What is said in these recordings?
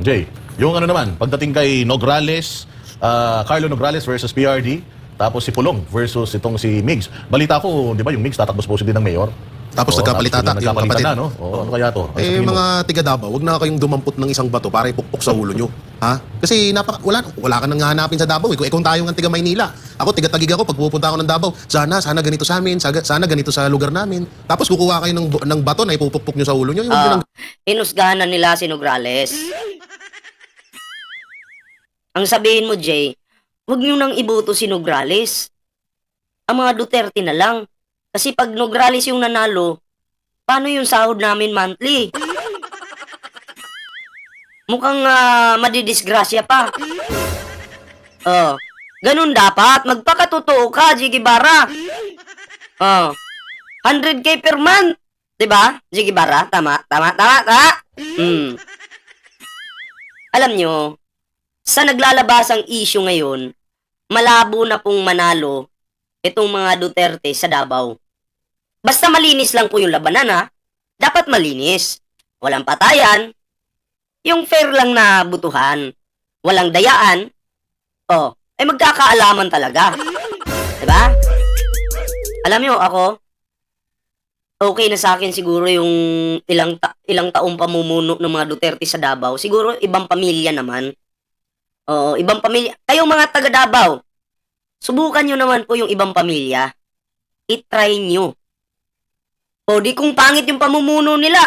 Jay, yung ano naman, pagdating kay Nograles, ah, Carlo Nograles versus PRD, tapos si Pulong versus itong si Migs. Balita ko, di ba yung Migs tatakbo supposedly ng mayor? Tapos Oo, nagkapalitata, yung nagkapalitan na, kapatid. no? Oo, ano kaya to? Ano Eh, mga tiga Davao, wag na kayong dumampot ng isang bato para ipukpok sa ulo nyo. Ha? Kasi napaka, wala, wala ka nang hanapin sa Davao. Eh. Kung, eh, kung tayo ng tiga Maynila. Ako, tiga Tagig ako, pag pupunta ako ng Davao, sana, sana ganito sa amin, sana, sana ganito sa lugar namin. Tapos kukuha kayo ng, ng bato na ipupukpok nyo sa ulo nyo. Yung Ah, yun ang hinusgahan na nila si Nograles. Ang sabihin mo, Jay, huwag nyo nang iboto si Nograles. Ang mga Duterte na lang. Kasi pag Nograles yung nanalo, paano yung sahod namin monthly? Mukhang ah, madidisgrasya pa. Oh, ganun dapat. Magpakatotoo ka, Jiggy Barra. Oh, 100k per month. 'Di ba? Jiggy Barra, tama, tama, tama, tama. Hmm. Alam nyo, sa naglalabasang issue ngayon, malabo na pong manalo itong mga Duterte sa Davao. Basta malinis lang po yung labanan ha. Dapat malinis. Walang patayan. Yung fair lang na butuhan. Walang dayaan. Oh, ay magkakaalaman talaga. 'Di ba? Alam nyo, ako, okay na sa akin siguro yung ilang ta- ilang taong pamumuno ng mga Duterte sa Davao. Siguro ibang pamilya naman. Oo, ibang pamilya. Kayong mga taga Davao, subukan nyo naman po yung ibang pamilya. I-try nyo. O di kung pangit yung pamumuno nila,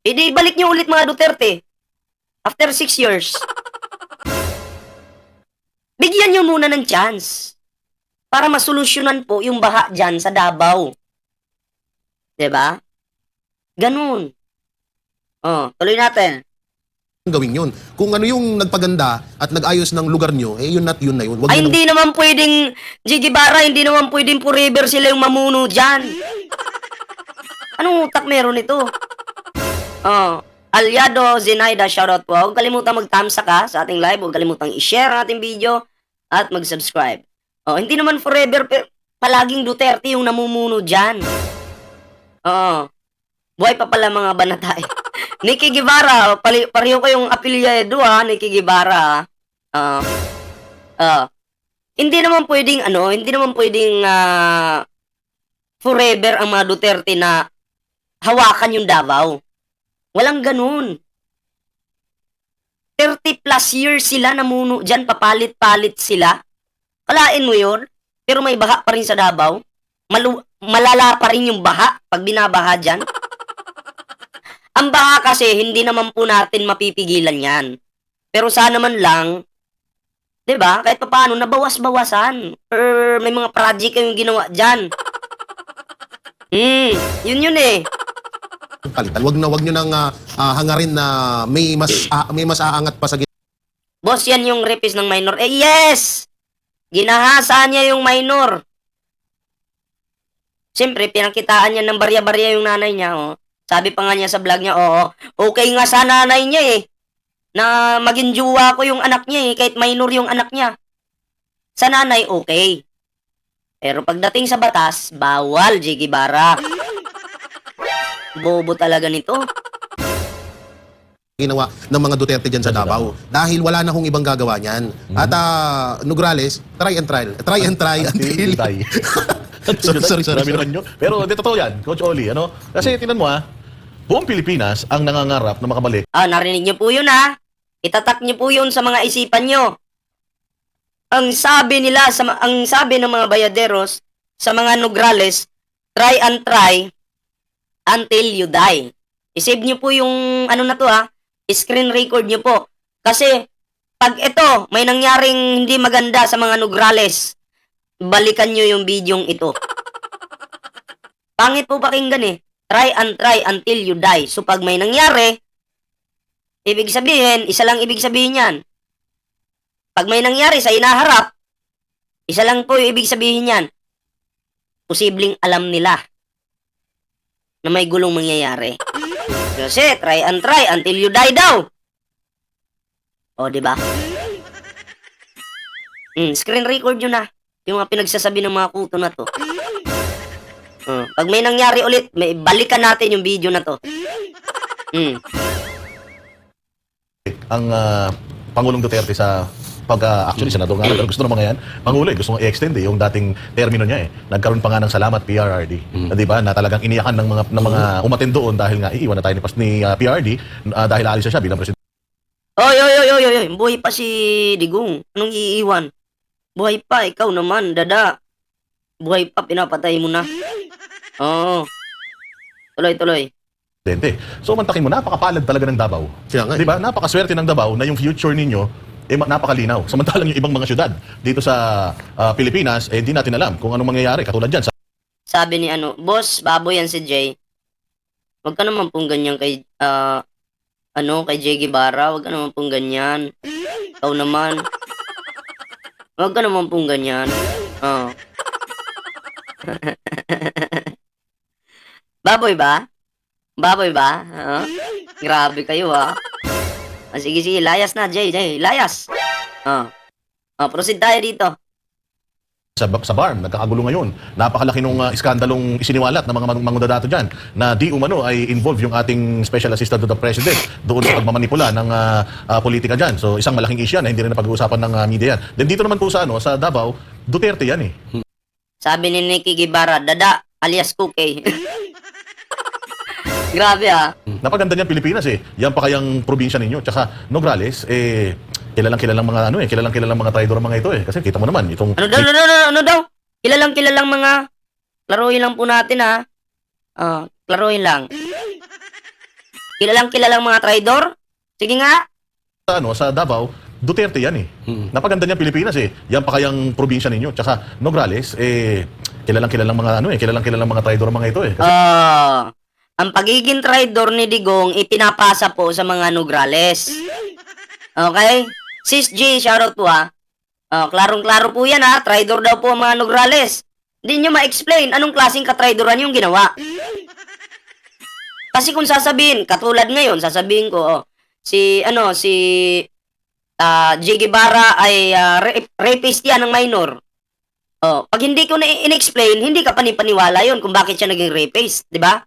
edi balik nyo ulit mga Duterte. After six years. Bigyan nyo muna ng chance para masolusyonan po yung baha dyan sa Davao. 'Di ba? Ganun. Oh, tuloy natin. Gawin yun. Kung ano yung nagpaganda at nag-ayos ng lugar nyo, eh yun at yun na yun. Wag Ay, nyo hindi naman pwedeng, Jiggy Barra, hindi naman pwedeng forever sila yung mamuno dyan. Anong utak meron ito? Oh, Aliado Zenaida, shoutout po. Huwag kalimutan mag-thumbs up ka sa ating live. Huwag kalimutan i-share ang ating video at mag-subscribe. Oh, hindi naman forever, pero palaging Duterte yung namumuno dyan. Oo. Buhay pa pala mga banatay. Nikki Guevara, pali, pareho kayong apelyido ha, Nikki Guevara. Ah. Ah. hindi naman pwedeng ano, hindi naman pwedeng ah, forever ang mga Duterte na hawakan yung Davao. Walang ganun. 30 plus years sila namuno dyan, papalit-palit sila. Kalain mo yun, pero may baha pa rin sa Davao. Malu- malala pa rin yung baha pag binabaha dyan. Ang baha kasi, hindi naman po natin mapipigilan yan. Pero sana man lang, 'di ba? Kahit papaano nabawas-bawasan. Or may mga project kayong ginawa diyan. Hmm, yun yun eh. palitan. Wag na wag nyo nang ah, ah, hangarin na may mas ah, may mas aangat pa sa Boss, yan yung repis ng minor. Eh, yes! Ginahasa niya yung minor. Siyempre, pinangkitaan niya ng barya-barya yung nanay niya, oh. Sabi pa nga niya sa vlog niya, oo, okay nga sa nanay niya eh. Na maging juwa ko yung anak niya eh, kahit minor yung anak niya. Sa nanay, okay. Pero pagdating sa batas, bawal, Jiggy Bara. Bobo talaga nito. ginawa ng mga Duterte dyan sa Davao. Dahil wala na hong ibang gagawa niyan. At ah, Nograles, try and try. Try and try until... Tay. Sorry, sorry, sorry, sorry. Pero di totoo yan, Coach Oli, ano? Kasi tinan mo ah, buong Pilipinas ang nangangarap na makabalik Ah, narinig niyo po yun ha. Itatak niyo po yun sa mga isipan niyo. Ang sabi nila, sa, ang sabi ng mga bayaderos sa mga Nograles, try and try until you die. I-save niyo po yung ano na to ha, screen record niyo po. Kasi pag ito, may nangyaring hindi maganda sa mga Nograles, balikan niyo yung bidyong ito. Pangit po pakinggan eh. Try and try until you die. So pag may nangyari, Ibig sabihin, isa lang ibig sabihin yan. Pag may nangyari sa inaharap, isa lang po yung ibig sabihin yan. Posibleng alam nila na may gulong mangyayari. Kasi try and try until you die daw. O, di ba? Mm, screen record nyo na. Yung mga pinagsasabi ng mga kuto na to. Oh, pag may nangyari ulit, may balikan natin yung video na to. Mm. ang ah, Pangulong Duterte sa pag ah, actually senador nga pero gusto ng mga yan pangulo eh, gusto mo i-extend eh, yung dating termino niya eh nagkaroon pa nga ng salamat PRRD na, di ba na talagang iniyakan ng mga ng mga umatin doon dahil nga iiwan na tayo ni, pas- ni ah, PRD ah, dahil aalis na siya bilang presidente Oy, oy, oy, oy, oy, oy, buhay pa si Digong. Anong iiwan? Buhay pa, ikaw naman, dada. Buhay pa, pinapatay mo na. Oo. Tuloy, tuloy. so mantakin mo napakapalad talaga ng Davao Kaya nga. eh. Di ba? Napakaswerte ng Davao na yung future ninyo eh, ma- napakalinaw. Samantalang yung ibang mga syudad dito sa ah, Pilipinas, eh, hindi natin alam kung anong mangyayari. Katulad dyan, sa Sabi ni ano, boss, baboy yan si Jay. Huwag ka naman pong ganyan kay, ah, ano, kay Jay Guevara. Huwag ka naman pong ganyan. Ikaw naman. Huwag ka naman pong ganyan. Oh. baboy ba? Baboy ba? Ah, Grabe kayo ah. Ah, sige, sige, layas na, Jay, Jay, layas. Ah. Ah, proceed tayo dito. sa, sa BARM, nagkakagulo ngayon. Napakalaki nung ah, iskandalong isiniwalat ng mga mang- mangudadato dyan na di umano ay involved yung ating Special Assistant to the President doon sa pagmamanipula ng ah, ah, politika dyan. So isang malaking issue yan na hindi rin napag-uusapan ng ah, media yan. Then dito naman po sa, ano, sa Davao, Duterte yan eh. Sabi ni Nicky Guevara, dada alias Cookie. Grabe ah. Napaganda niyan Pilipinas eh. Yan pa kayang probinsya ninyo. Tsaka Nograles, eh, kilalang kilalang mga ano eh, kilalang kilalang mga traidor ang mga ito eh. Kasi kita mo naman, itong Ano daw, ano daw, ano daw? Kilalang kilalang mga klaruhin lang po natin ha. Ah, klaruhin lang. Kilalang kilalang mga traidor? Sige nga. sa, ano, sa Davao, Duterte yan eh. Napaganda niyan Pilipinas eh. Yan pa kayang probinsya ninyo. Tsaka Nograles, eh, kilalang kilalang mga ano eh, kilalang kilalang mga traidor ang mga ito eh. Kasi Ah, ang pagiging traidor ni Digong ipinapasa po sa mga Nograles. Okay? Sis G, shoutout po ha. Ah, klarong-klaro po yan ha. Traidor daw po ang mga Nograles. Hindi nyo ma-explain anong klaseng katraidoran yung ginawa. Kasi kung sasabihin, katulad ngayon, sasabihin ko, oh, si, ano, si ah J. Guevara ay rape- rapist yan ng minor. Oh, pag hindi ko na in-explain, hindi ka panipaniwala yon kung bakit siya naging rapist, di ba?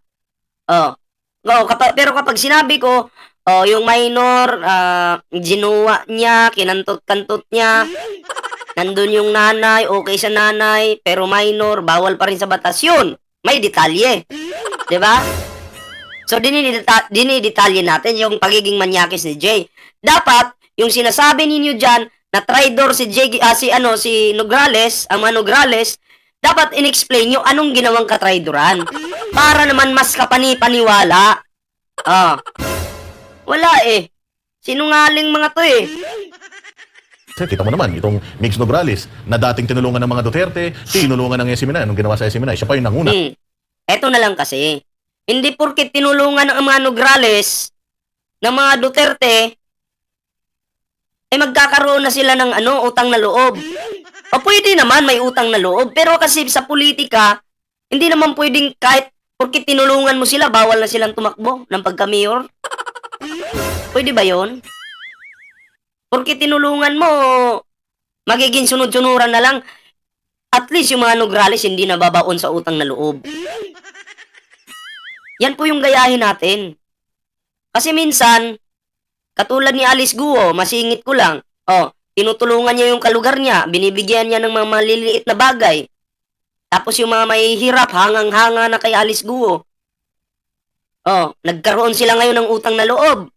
Oh. Oh, kapag, pero kapag sinabi ko, oh, yung minor, ah, ginuwa niya, kinantot-kantot niya, nandun yung nanay, okay sa nanay, pero minor, bawal pa rin sa batas yun. May detalye. Ba? So, dinideta- dinidetalye natin yung pagiging manyakis ni Jay. Dapat, yung sinasabi ninyo dyan, na traidor si Jay, ah, si, ano, si Nograles, ang mga Nograles, dapat in-explain nyo anong ginawang katraidoran. Para naman mas kapani-paniwala. Ah. Wala eh. Sinungaling mga to eh. Kasi kita mo naman, itong Migs Nograles, na dating tinulungan ng mga Duterte, tinulungan ng SMNI, anong ginawa sa SMNI, siya pa yung nanguna. Hmm. Eto na lang kasi. Hindi porket tinulungan ng mga Nograles, ng mga Duterte, eh magkakaroon na sila ng ano, utang na loob. O pwede naman may utang na loob, pero kasi sa politika, hindi naman pwedeng kahit porket tinulungan mo sila, bawal na silang tumakbo ng pagka-mayor. Pwede ba yon? Porket tinulungan mo, magiging sunod-sunuran na lang, at least yung mga Nograles hindi nababaon sa utang na loob. Yan po yung gayahin natin. Kasi minsan, katulad ni Alice Guo, masingit ko lang, oh, tinutulungan niya yung kalugar niya, binibigyan niya ng mga maliliit na bagay. Tapos yung mga mahihirap, hangang-hanga na kay Alice Guo. Oh, nagkaroon sila ngayon ng utang na loob.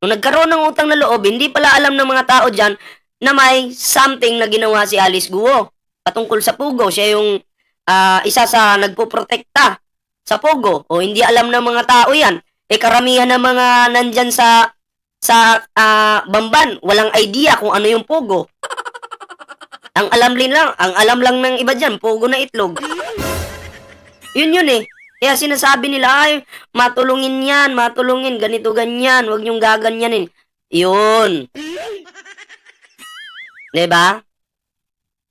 Nung nagkaroon ng utang na loob, hindi pala alam ng mga tao dyan na may something na ginawa si Alice Guo patungkol sa Pugo. Siya yung ah, isa sa nagpoprotekta sa Pogo. O hindi alam ng mga tao yan. Eh karamihan ng mga nandyan sa sa ah, Bamban, walang idea kung ano yung Pogo. Ang alam din lang, ang alam lang ng iba dyan, Pogo na itlog. Yun yun eh. Kaya sinasabi nila, ay, matulungin yan, matulungin, ganito, ganyan, huwag niyong gaganyanin. Yun. ba?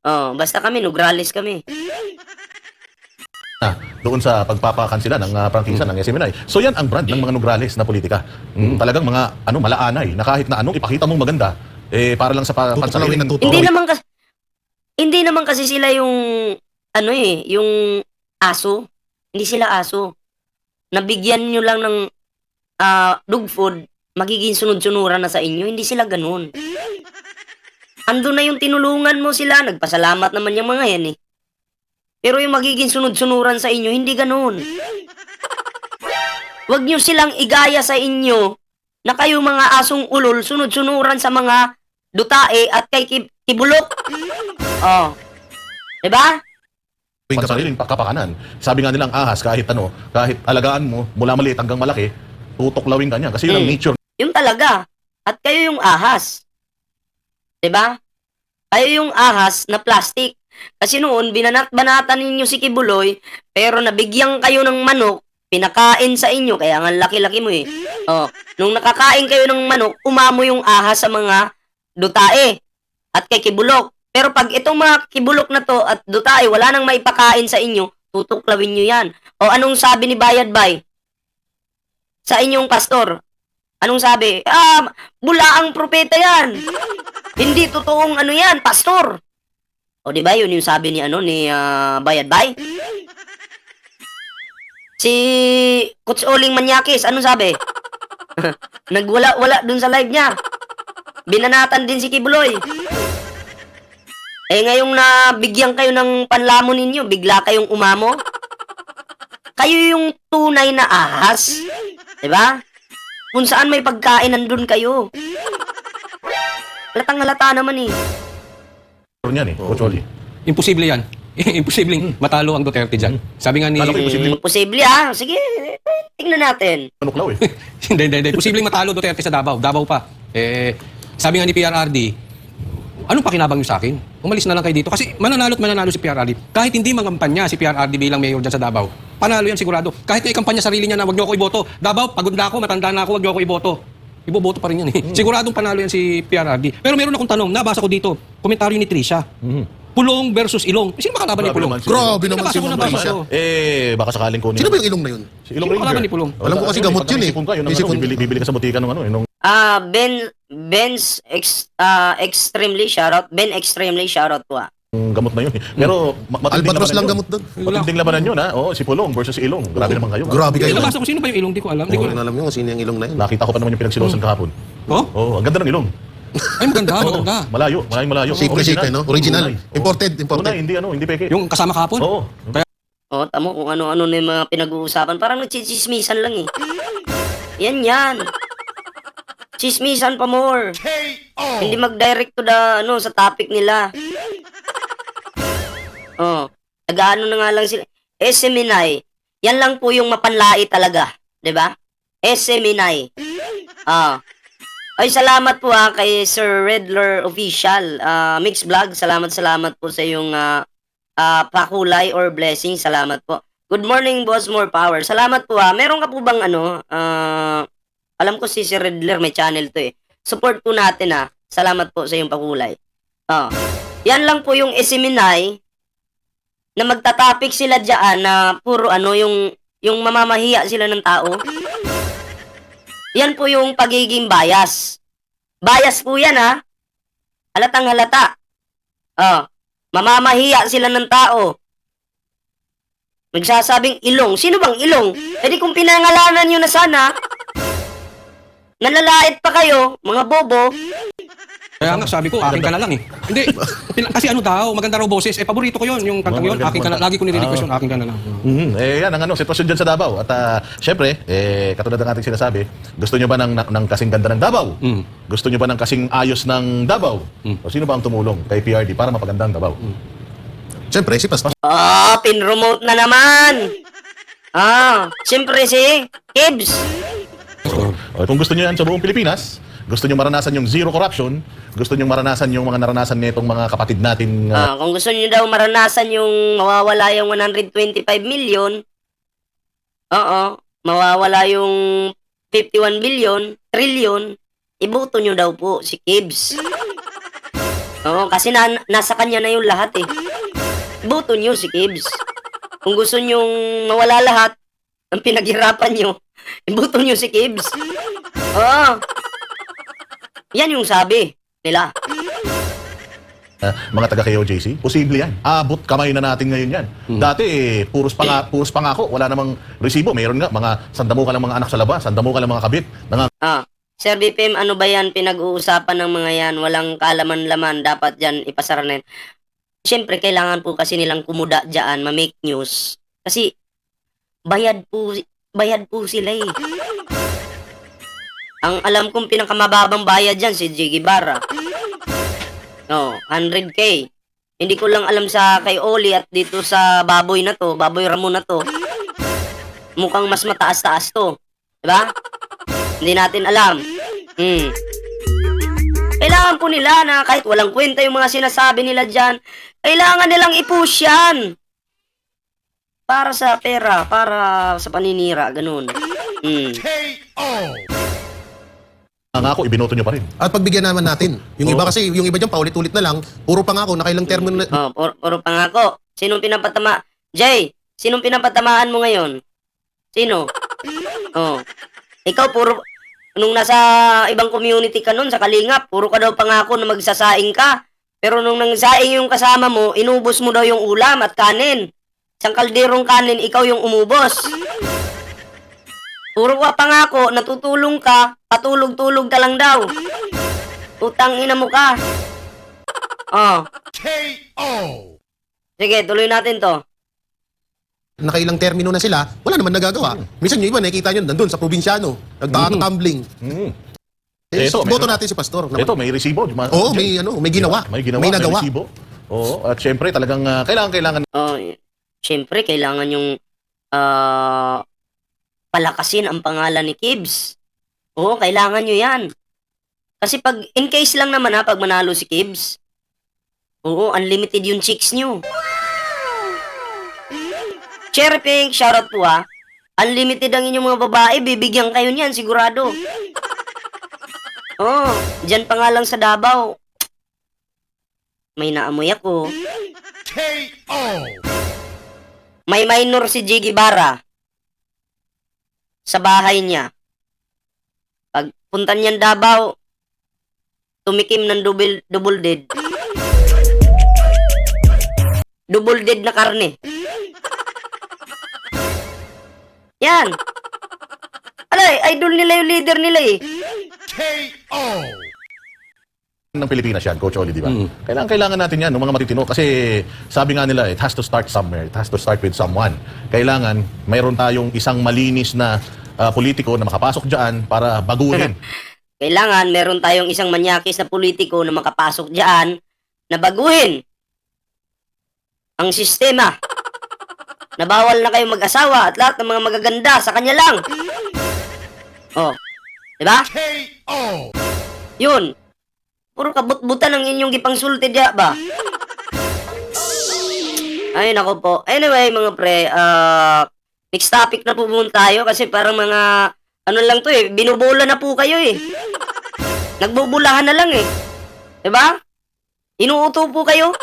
Oh, basta kami, Nograles kami. na doon sa pagpapakansila ng uh, prangkisa ng SMNI. So yan ang brand ng mga Nograles na politika. Mm, talagang mga ano malaanay na kahit na anong ipakita mong maganda eh para lang sa pa- pansariling- yung natutuwa. Hindi naman kasi hindi naman kasi sila yung ano eh, yung aso. Hindi sila aso. Nabigyan nyo lang ng ah, dog food, magiging sunod-sunuran na sa inyo. Hindi sila ganun. Ando na yung tinulungan mo sila. Nagpasalamat naman yung mga yan eh. Pero yung magiging sunod-sunuran sa inyo, hindi ganun. Huwag nyo silang igaya sa inyo na kayo mga asong ulol, sunod-sunuran sa mga dutae at kay kib- kibulok. Oh. Diba? Tuwing Pag sariling kapakanan. Sabi nga nilang ahas, kahit ano, kahit alagaan mo, mula maliit hanggang malaki, tutuklawin ka niya. Kasi yun ang Mm. nature Yung talaga. At kayo yung ahas. 'Di ba? Kayo yung ahas na plastic. Kasi noon, binanat-banatan ninyo si Kibuloy, pero nabigyan kayo ng manok, pinakain sa inyo, kaya nga laki-laki mo eh. Oh, nung nakakain kayo ng manok, umamo yung ahas sa mga dutae at kay Kibulok. Pero pag itong mga Kibulok na to at dutae, wala nang maipakain sa inyo, tutuklawin nyo yan. O anong sabi ni Bayad Bay? Sa inyong pastor, Anong sabi? Ah, bula ang propeta yan. Hindi totoong ano yan, pastor. O di ba yun yung sabi ni ano ni ah, Bayad Bay? Si Coach Oling Manyakis, anong sabi? Nagwala wala dun sa live niya. Binanatan din si Kibuloy. Eh ngayong nabigyan kayo ng panlamon ninyo, bigla kayong umamo. Kayo yung tunay na ahas. 'Di ba? Kung saan may pagkain, nandun kayo. Halatang halata naman eh. Niyan eh, Coach Oli. Imposible yan. Imposibleng matalo ang Duterte dyan. Sabi nga ni... Kala ko Imposible Mm, posible ah. Sige, tingnan natin. Manuklaw eh. hindi, hindi, hindi. Posibleng matalo Duterte sa Davao. Davao pa. Eh, sabi nga ni PRRD, anong pakinabang nyo sa akin? Umalis na lang kayo dito. Kasi mananalo at mananalo si PRRD. Kahit hindi mangampanya si PRRD bilang mayor dyan sa Davao, panalo yan sigurado. Kahit may kampanya sarili niya na wag niyo ako iboto. Davao, pagod na ako, matanda na ako, wag niyo ako iboto. Iboboto pa rin yan eh. Siguradong panalo yan si PRRD. Pero meron akong tanong, nabasa ko dito, komentaryo ni Trisha. Pulong versus Ilong. Sino makalaban ni Grabe Pulong? naman si- Grabe naman Nabasa si ko, Ma'am Trisha. Eh, baka sakaling kunin. Sino ba yung ilong na yun? Si Ilong Sino Ranger. kalaban ni Pulong? Alam ko kasi gamot yun eh. Pag ka, yun ang ano, bibili, bibili ka sa butika ng ano, eh, nung Ah, Ben, Ben's ex, ah, extremely shoutout. Ben extremely shoutout po ah. Gamot na yun. eh. Pero, ma- matinding Albatros labanan lang yun. gamot doon. Matinding labanan yun, ha? Oo, si Pulong versus si Ilong. Grabe naman kayo. ha? Grabe kayo. Nabasa ko, sino ba yung Ilong? Di ko alam. Di Hindi ko ko alam. alam yun kung sino yung ilong na yun. Nakita ko pa naman yung pinagsilosan kahapon. Oh? Oo, ang ganda ng ilong. Ay, maganda, Oo, maganda. Malayo, malayong malayo. Original. shape, no? Original. Tunay. Oo. Imported, imported. Tunay, hindi ano, hindi peke. Yung kasama kahapon? Oo. Oh, tamo kung ano-ano na yung mga pinag-uusapan. Parang nagchichismisan lang eh. Yan yan. Chismisan pa more. Hindi mag-direct to the, ano, sa topic nila. Oh, nag-ano na nga lang sila. Eseminay. Yan lang po yung mapanlait talaga. 'di ba? Eseminay. Ah. Ay, salamat po ha kay Sir Redler Official. Ah, Mix Vlog, salamat salamat po sa yung ah, ah, pakulay or blessing. Salamat po. Good morning, Boss More Power. Salamat po ha. Meron ka po bang ano, ah, alam ko si Sir Redler may channel to eh. Support po natin ha. Salamat po sa yung pakulay. Ah. Yan lang po yung Esiminay na magtatapik sila diyan na puro ano yung yung mamamahiya sila ng tao. Yan po yung pagiging bias. Bias po yan ha. Halatang halata. Oh, mamamahiya sila ng tao. Nagsasabing ilong. Sino bang ilong? E kung pinangalanan nyo na sana, nalalait pa kayo, mga bobo. Kaya nga sabi ko, akin ka na lang eh. Hindi, pina- kasi ano daw, maganda raw boses. Eh, paborito ko yun, yung kantang yun, akin ka na, lagi ko nire-request yun, akin ka na lang. Mhm. Eh, yan ang ano, sitwasyon dyan sa Davao. At ah, syempre, eh, katulad ng ating sinasabi, gusto nyo ba ng, ng, ng kasing ganda ng Davao? Mm. Gusto nyo ba ng kasing ayos ng Davao? Mm. O sino ba ang tumulong kay PRD para mapaganda ang Davao? Siyempre, si Pastor. Ah, pinremote na naman. Ah, siyempre si Gibbs. O, kung gusto nyo yan sa buong Pilipinas, gusto nyo maranasan yung zero corruption, gusto nyo maranasan yung mga naranasan nitong mga kapatid natin ah, Ah, kung gusto niyo daw maranasan yung mawawala yung 125 million, oo, mawawala yung 51 billion, trillion, iboto niyo daw po si Gibbs. Oo, kasi na, nasa kanya na yung lahat eh. Iboto niyo si Gibbs. Kung gusto niyo mawala lahat ng pinaghirapan niyo, iboto niyo si Gibbs. Oo. Yan yung sabi nila. ah, mga taga KOJC, posible yan. Abot kamay na natin ngayon yan. Dati, eh, puros, panga, puros pangako, wala namang resibo. Mayroon nga, mga sandamo ka lang mga anak sa labas, sandamo ka lang mga kabit. Nang Ah, Sir BPM, ano ba yan? Pinag-uusapan ng mga yan. Walang kalaman-laman. Dapat dyan ipasara na yan. Siyempre, kailangan po kasi nilang kumuda dyan, ma-make news. Kasi, bayad po, bayad po sila eh. Ang alam kong pinakamababang bayad dyan, si Jiggy Barra. No, 100k. Hindi ko lang alam sa kay Oli at dito sa baboy na to, baboy Ramon na to. Mukhang mas mataas-taas to. Diba? Hindi natin alam. Hmm. Kailangan po nila na kahit walang kwenta yung mga sinasabi nila dyan, kailangan nilang i-push yan. Para sa pera, para sa paninira, ganun. Hmm. Nangako, ibinoto nyo pa rin. At pagbigyan naman natin. Yung iba kasi, yung iba dyan paulit-ulit na lang, puro pangako, nakailang termo na, Oh, puro, puro pangako. Sinong pinapatama? Jay, sinong pinapatamaan mo ngayon? Sino? Oh. Ikaw puro nung nasa ibang community ka nun sa Kalingap, puro ka daw pangako na magsasaing ka. Pero nung nangsaing yung kasama mo, inubos mo daw yung ulam at kanin. Isang kalderong kanin, ikaw yung umubos. Puro ka pangako, natutulong ka, patulog-tulog ka lang daw. Utang ina mo ka. Oh. Sige, tuloy natin to. nakailang termino na sila, wala naman nagagawa. Minsan yung iba, nakikita nyo, nandun sa probinsyano, nagtatambling. Mm. Eh, Ito, boto natin si Pastor. naman. Ito, may resibo. di ba? Oo, may ano, may ginawa. May ginawa, May nagawa. resibo. Oo, at syempre talagang ah, kailangan kailangan Oh, syempre kailangan yung ah, palakasin ang pangalan ni Kibbs. Oo, kailangan nyo yan. Kasi pag, in case lang naman ha, pag manalo si Kibbs, oo, unlimited yung chicks nyo. Cherry Pink, shoutout po ha. Unlimited ang inyong mga babae, bibigyan kayo niyan, sigurado. Oo, dyan pa nga lang sa Davao. May naamoy ako. May minor si Jiggy Barra sa bahay niya. Pag punta niyan Davao, tumikim ng double, double dead. Double dead na karne. Yan. Alay, idol nila yung leader nila eh. ng Pilipinas yan, Coach Oli, di ba? Mm. Kailangan kailangan natin yan, ng mga matitino kasi sabi nga nila, it has to start somewhere. It has to start with someone. Kailangan mayroon tayong isang malinis na ah, politiko na makapasok diyan para baguhin. Kailangan meron tayong isang manyakis na politiko na makapasok diyan na baguhin ang sistema. Na bawal na kayong mag-asawa at lahat ng mga magaganda sa kanya lang. Oh. 'Di ba? Yun. Puro kabut-butan ang inyong gipangsulti diya ba? Ay, nako po. Anyway, mga pre, ah, next topic na po muna tayo kasi parang mga, ano lang to eh, binubola na po kayo eh. Nagbubulahan na lang eh. 'Di ba? Inuuto po kayo.